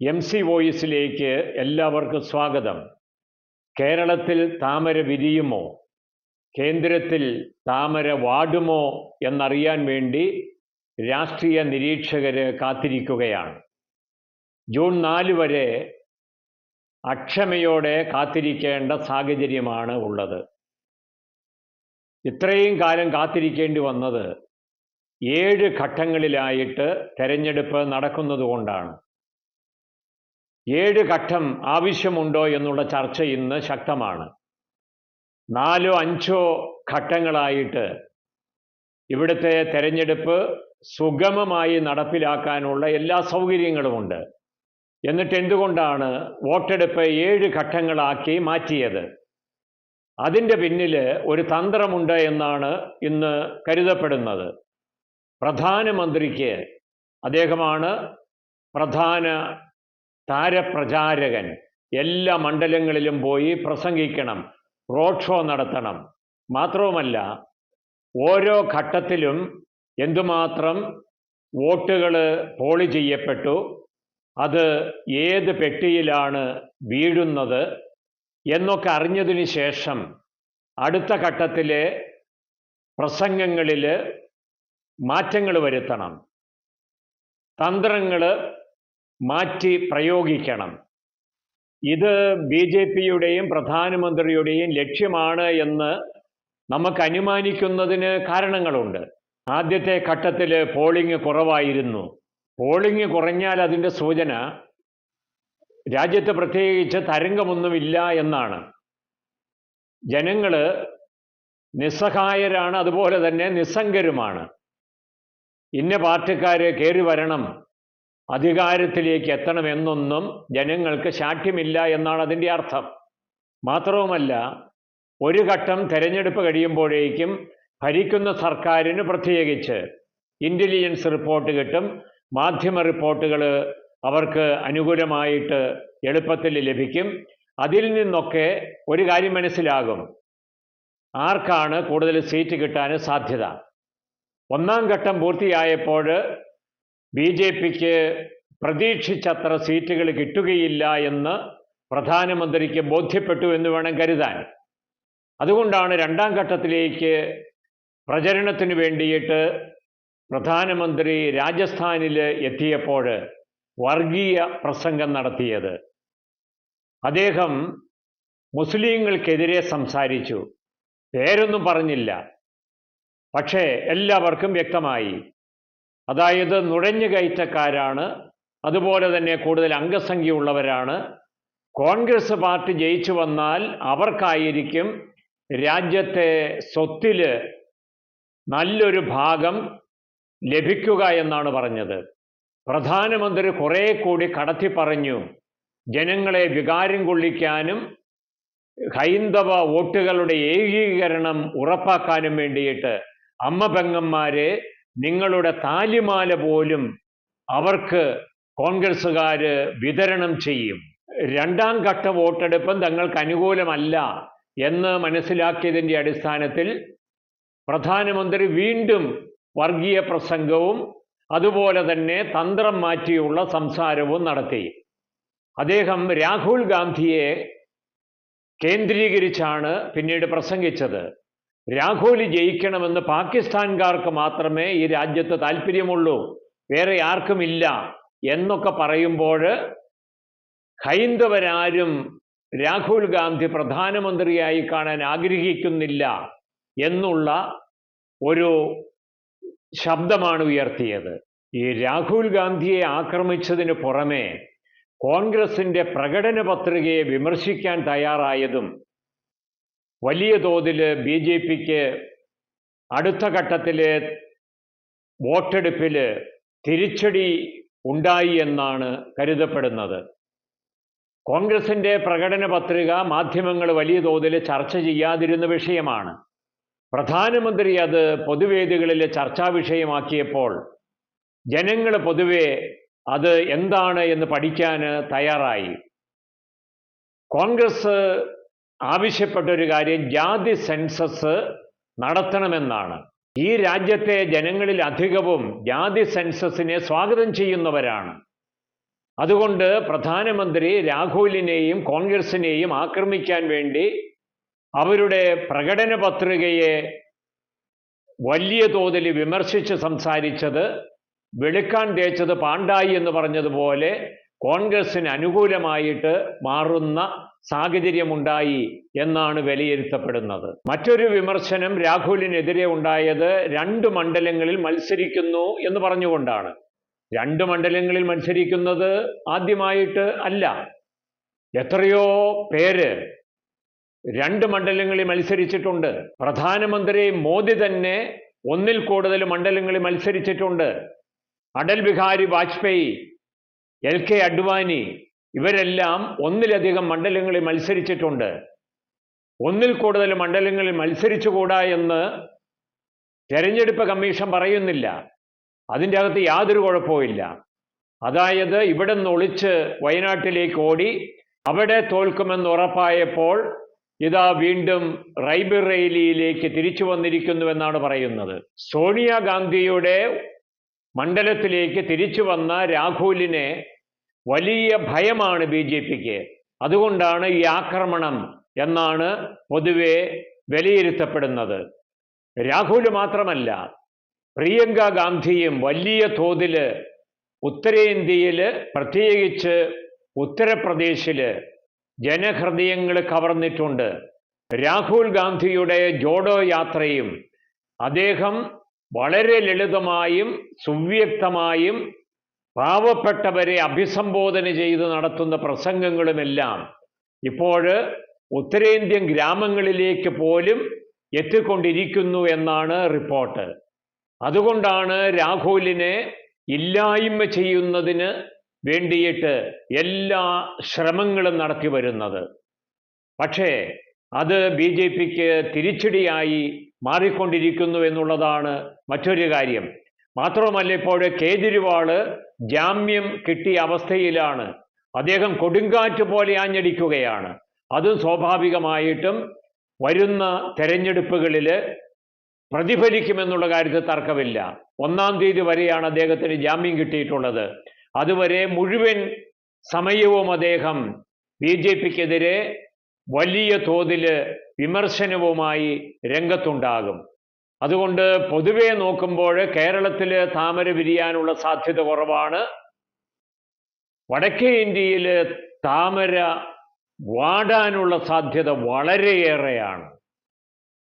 M C വോയിസിലേക്ക് എല്ലാവർക്കും സ്വാഗതം. കേരളത്തിൽ താമര വിരിയുമോ? കേന്ദ്രത്തിൽ താമര വാടുമോ? എന്നറിയാൻ വേണ്ടി രാഷ്ട്രീയ നിരീക്ഷകർ കാത്തിരിക്കുകയാണ്. ജൂൺ നാല് വരെ അക്ഷമയോടെ കാത്തിരിക്കേണ്ട സാഹചര്യമാണ് ഉള്ളത്. ഇത്രയും കാലം കാത്തിരിക്കേണ്ടി വന്നത് ഏഴ് ഘട്ടങ്ങളിലായിട്ട് തെരഞ്ഞെടുപ്പ് നടക്കുന്നതുകൊണ്ടാണ്. ഏഴ് ഘട്ടം ആവശ്യമുണ്ടോ എന്നുള്ള ചർച്ച ഇന്ന് ശക്തമാണ്. നാലോ അഞ്ചോ ഘട്ടങ്ങളായിട്ട് ഇവിടുത്തെ തെരഞ്ഞെടുപ്പ് സുഗമമായി നടപ്പിലാക്കാനുള്ള എല്ലാ സൗകര്യങ്ങളുമുണ്ട്. എന്നിട്ട് എന്തുകൊണ്ടാണ് വോട്ടെടുപ്പ് ഏഴ് ഘട്ടങ്ങളാക്കി മാറ്റിയത്? അതിന്റെ പിന്നിൽ ഒരു തന്ത്രമുണ്ട് എന്നാണ് ഇന്ന് കരുതപ്പെടുന്നത്. പ്രധാനമന്ത്രിക്ക് അദ്ദേഹമാണ് പ്രധാന താരപ്രചാരകൻ എല്ലാ മണ്ഡലങ്ങളിലും പോയി പ്രസംഗിക്കണം റോഡ് ഷോ നടത്തണം. മാത്രവുമല്ല ഓരോ ഘട്ടത്തിലും എന്തുമാത്രം വോട്ടുകൾ പോളി ചെയ്യപ്പെട്ടു അത് ഏത് പെട്ടിയിലാണ് വീഴുന്നത് എന്നൊക്കെ അറിഞ്ഞതിന് ശേഷം അടുത്ത ഘട്ടത്തിലെ പ്രസംഗങ്ങളിൽ മാറ്റങ്ങൾ വരുത്തണം. തന്ത്രങ്ങൾ മാറ്റി പ്രയോഗിക്കണം. ഇത് ബി ജെ പിയുടെയും പ്രധാനമന്ത്രിയുടെയും ലക്ഷ്യമാണ് എന്ന് നമുക്ക് അനുമാനിക്കുന്നതിന് കാരണങ്ങളുണ്ട്. ആദ്യത്തെ ഘട്ടത്തിൽ പോളിംഗ് കുറവായിരുന്നു. പോളിംഗ് കുറഞ്ഞാൽ അതിന്റെ സൂചന രാജ്യത്ത് പ്രത്യേകിച്ച് തരംഗമൊന്നുമില്ല എന്നാണ്. ജനങ്ങൾ നിസ്സഹായരാണ് അതുപോലെ തന്നെ നിസ്സംഗരുമാണ്. ഇന്ന പാർട്ടിക്കാർ കയറി വരണം. അധികാരത്തിലേക്ക് എത്തണമെന്നൊന്നും ജനങ്ങൾക്ക് ശാഠ്യമില്ല എന്നാണ് അതിന്റെ അർത്ഥം. മാത്രവുമല്ല ഒരു ഘട്ടം തെരഞ്ഞെടുപ്പ് കഴിയുമ്പോഴേക്കും ഭരിക്കുന്ന സർക്കാരിന് പ്രത്യേകിച്ച് ഇന്റലിജൻസ് റിപ്പോർട്ട് കിട്ടും. മാധ്യമ റിപ്പോർട്ടുകൾ അവർക്ക് അനുകൂലമായിട്ട് എളുപ്പത്തിൽ ലഭിക്കും. അതിൽ നിന്നൊക്കെ ഒരു കാര്യം മനസ്സിലാകും. ആർക്കാണ് കൂടുതൽ സീറ്റ് കിട്ടാൻ സാധ്യത? ഒന്നാം ഘട്ടം പൂർത്തിയായപ്പോൾ ബി ജെ പിക്ക് പ്രതീക്ഷിച്ചത്ര സീറ്റുകൾ കിട്ടുകയില്ല എന്ന് പ്രധാനമന്ത്രിക്ക് ബോധ്യപ്പെട്ടു എന്ന് വേണം കരുതാൻ. അതുകൊണ്ടാണ് രണ്ടാം ഘട്ടത്തിലേക്ക് പ്രചരണത്തിന് വേണ്ടിയിട്ട് പ്രധാനമന്ത്രി രാജസ്ഥാനിൽ എത്തിയപ്പോൾ വർഗീയ പ്രസംഗം നടത്തിയത്. അദ്ദേഹം മുസ്ലിങ്ങൾക്കെതിരെ സംസാരിച്ചു. പേരൊന്നും പറഞ്ഞില്ല. പക്ഷേ എല്ലാവർക്കും വ്യക്തമായി അതായത് നുഴഞ്ഞു കയറ്റക്കാരാണ്. അതുപോലെ തന്നെ കൂടുതൽ അംഗസംഖ്യയുള്ളവരാണ്. കോൺഗ്രസ് പാർട്ടി ജയിച്ചു വന്നാൽ അവർക്കായിരിക്കും രാജ്യത്തെ സ്വത്തിൽ നല്ലൊരു ഭാഗം ലഭിക്കുക എന്നാണ് പറഞ്ഞത്. പ്രധാനമന്ത്രി കുറേ കൂടി കടത്തി പറഞ്ഞു ജനങ്ങളെ വികാരം കൊള്ളിക്കാനും ഹൈന്ദവ വോട്ടുകളുടെ ഏകീകരണം ഉറപ്പാക്കാനും വേണ്ടിയിട്ട് അമ്മ പെങ്ങന്മാരെ നിങ്ങളുടെ താലിമാല പോലും അവർക്ക് കോൺഗ്രസ്സുകാർ വിതരണം ചെയ്യും. രണ്ടാം ഘട്ട വോട്ടെടുപ്പും തങ്ങൾക്ക് അനുകൂലമല്ല എന്ന് മനസ്സിലാക്കിയതിന്റെ അടിസ്ഥാനത്തിൽ പ്രധാനമന്ത്രി വീണ്ടും വർഗീയ പ്രസംഗവും അതുപോലെ തന്നെ തന്ത്രം മാറ്റിയുള്ള സംസാരവും നടത്തി. അദ്ദേഹം രാഹുൽ ഗാന്ധിയെ കേന്ദ്രീകരിച്ചാണ് പിന്നീട് പ്രസംഗിച്ചത്. രാഹുൽ ജയിക്കണമെന്ന് പാകിസ്ഥാൻകാർക്ക് മാത്രമേ ഈ രാജ്യത്ത് താല്പര്യമുള്ളൂ. വേറെ ആർക്കുമില്ല എന്നൊക്കെ പറയുമ്പോൾ ഹൈന്ദവരാരും രാഹുൽ ഗാന്ധി പ്രധാനമന്ത്രിയായി കാണാൻ ആഗ്രഹിക്കുന്നില്ല എന്നുള്ള ഒരു ശബ്ദമാണ് ഉയർത്തിയത്. ഈ രാഹുൽ ഗാന്ധിയെ ആക്രമിച്ചതിന് പുറമെ കോൺഗ്രസിന്റെ പ്രകടന പത്രികയെ വിമർശിക്കാൻ തയ്യാറായതും വലിയ തോതിൽ ബി ജെ പിക്ക് അടുത്ത ഘട്ടത്തിലെ വോട്ടെടുപ്പിൽ തിരിച്ചടി ഉണ്ടായി എന്നാണ് കരുതപ്പെടുന്നത്. കോൺഗ്രസിന്റെ പ്രകടന പത്രിക മാധ്യമങ്ങൾ വലിയ തോതിൽ ചർച്ച ചെയ്യാതിരുന്ന വിഷയമാണ്. പ്രധാനമന്ത്രി അത് പൊതുവേദികളിൽ ചർച്ചാ വിഷയമാക്കിയപ്പോൾ ജനങ്ങൾ പൊതുവെ അത് എന്താണ് എന്ന് പഠിക്കാൻ തയ്യാറായി. കോൺഗ്രസ് ആവശ്യപ്പെട്ട ഒരു കാര്യം ജാതി സെൻസസ് നടത്തണമെന്നാണ്. ഈ രാജ്യത്തെ ജനങ്ങളിൽ അധികവും ജാതി സെൻസസിനെ സ്വാഗതം ചെയ്യുന്നവരാണ്. അതുകൊണ്ട് പ്രധാനമന്ത്രി രാഹുലിനെയും കോൺഗ്രസിനെയും ആക്രമിക്കാൻ വേണ്ടി അവരുടെ പ്രകടന പത്രികയെ വലിയ തോതിൽ വിമർശിച്ച് സംസാരിച്ചത് വെളുക്കാൻ തേച്ചത് പാണ്ടായി എന്ന് പറഞ്ഞതുപോലെ കോൺഗ്രസിന് അനുകൂലമായിട്ട് മാറുന്ന സാഹചര്യമുണ്ടായി എന്നാണ് വിലയിരുത്തപ്പെടുന്നത്. മറ്റൊരു വിമർശനം രാഹുലിനെതിരെ ഉണ്ടായത് രണ്ട് മണ്ഡലങ്ങളിൽ മത്സരിക്കുന്നു എന്ന് പറഞ്ഞുകൊണ്ടാണ്. രണ്ട് മണ്ഡലങ്ങളിൽ മത്സരിക്കുന്നത് ആദ്യമായിട്ട് അല്ല. എത്രയോ പേര് രണ്ട് മണ്ഡലങ്ങളിൽ മത്സരിച്ചിട്ടുണ്ട്. പ്രധാനമന്ത്രി മോദി തന്നെ ഒന്നിൽ കൂടുതൽ മണ്ഡലങ്ങളിൽ മത്സരിച്ചിട്ടുണ്ട്. അടൽ ബിഹാരി വാജ്പേയി എൽ കെ അഡ്വാനി ഇവരെല്ലാം ഒന്നിലധികം മണ്ഡലങ്ങളിൽ മത്സരിച്ചിട്ടുണ്ട്. ഒന്നിൽ കൂടുതൽ മണ്ഡലങ്ങളിൽ മത്സരിച്ചുകൂടാ എന്ന് തെരഞ്ഞെടുപ്പ് കമ്മീഷൻ പറയുന്നില്ല. അതിന്റെ അകത്ത് യാതൊരു കുഴപ്പവുമില്ല. അതായത് ഇവിടെ നിന്ന് ഒളിച്ച് വയനാട്ടിലേക്ക് ഓടി അവിടെ തോൽക്കുമെന്ന് ഉറപ്പായപ്പോൾ ഇതാ വീണ്ടും റൈബറേലിയിലേക്ക് തിരിച്ചു വന്നിരിക്കുന്നുവെന്നാണ് പറയുന്നത്. സോണിയാഗാന്ധിയുടെ മണ്ഡലത്തിലേക്ക് തിരിച്ചു വന്ന രാഹുലിനെ വലിയ ഭയമാണ് ബി ജെ പിക്ക്. അതുകൊണ്ടാണ് ഈ ആക്രമണം എന്നാണ് പൊതുവെ വിലയിരുത്തപ്പെടുന്നത്. രാഹുൽ മാത്രമല്ല പ്രിയങ്ക ഗാന്ധിയും വലിയ തോതിൽ ഉത്തരേന്ത്യയിൽ പ്രത്യേകിച്ച് ഉത്തർപ്രദേശിൽ ജനഹൃദയങ്ങൾ കവർന്നിട്ടുണ്ട്. രാഹുൽ ഗാന്ധിയുടെ ജോഡോ യാത്രയും അദ്ദേഹം വളരെ ലളിതമായും സുവ്യക്തമായും പാവപ്പെട്ടവരെ അഭിസംബോധന ചെയ്ത് നടത്തുന്ന പ്രസംഗങ്ങളുമെല്ലാം ഇപ്പോൾ ഉത്തരേന്ത്യൻ ഗ്രാമങ്ങളിലേക്ക് പോലും എത്തിക്കൊണ്ടിരിക്കുന്നു എന്നാണ് റിപ്പോർട്ട്. അതുകൊണ്ടാണ് രാഹുലിനെ ഇല്ലായ്മ ചെയ്യുന്നതിന് വേണ്ടിയിട്ട് എല്ലാ ശ്രമങ്ങളും നടത്തി വരുന്നത്. പക്ഷേ അത് ബി ജെ പിക്ക് തിരിച്ചടിയായി മാറിക്കൊണ്ടിരിക്കുന്നു എന്നുള്ളതാണ് മറ്റൊരു കാര്യം. മാത്രമല്ല ഇപ്പോൾ കേജരിവാൾ ജാമ്യം കിട്ടിയ അവസ്ഥയിലാണ്. അദ്ദേഹം കൊടുങ്കാറ്റ് പോലെ ആഞ്ഞടിക്കുകയാണ്. അതും സ്വാഭാവികമായിട്ടും വരുന്ന തെരഞ്ഞെടുപ്പുകളിൽ പ്രതിഫലിക്കുമെന്നുള്ള കാര്യത്തിൽ തർക്കമില്ല. ഒന്നാം തീയതി വരെയാണ് അദ്ദേഹത്തിന് ജാമ്യം കിട്ടിയിട്ടുള്ളത്. അതുവരെ മുഴുവൻ സമയവും അദ്ദേഹം ബി ജെ പിക്കെതിരെ വലിയ തോതിൽ വിമർശനവുമായി രംഗത്തുണ്ടാകും. അതുകൊണ്ട് പൊതുവെ നോക്കുമ്പോൾ കേരളത്തിൽ താമര വിരിയാനുള്ള സാധ്യത കുറവാണ്. വടക്കേ ഇന്ത്യയിൽ താമര വാടാനുള്ള സാധ്യത വളരെയേറെയാണ്.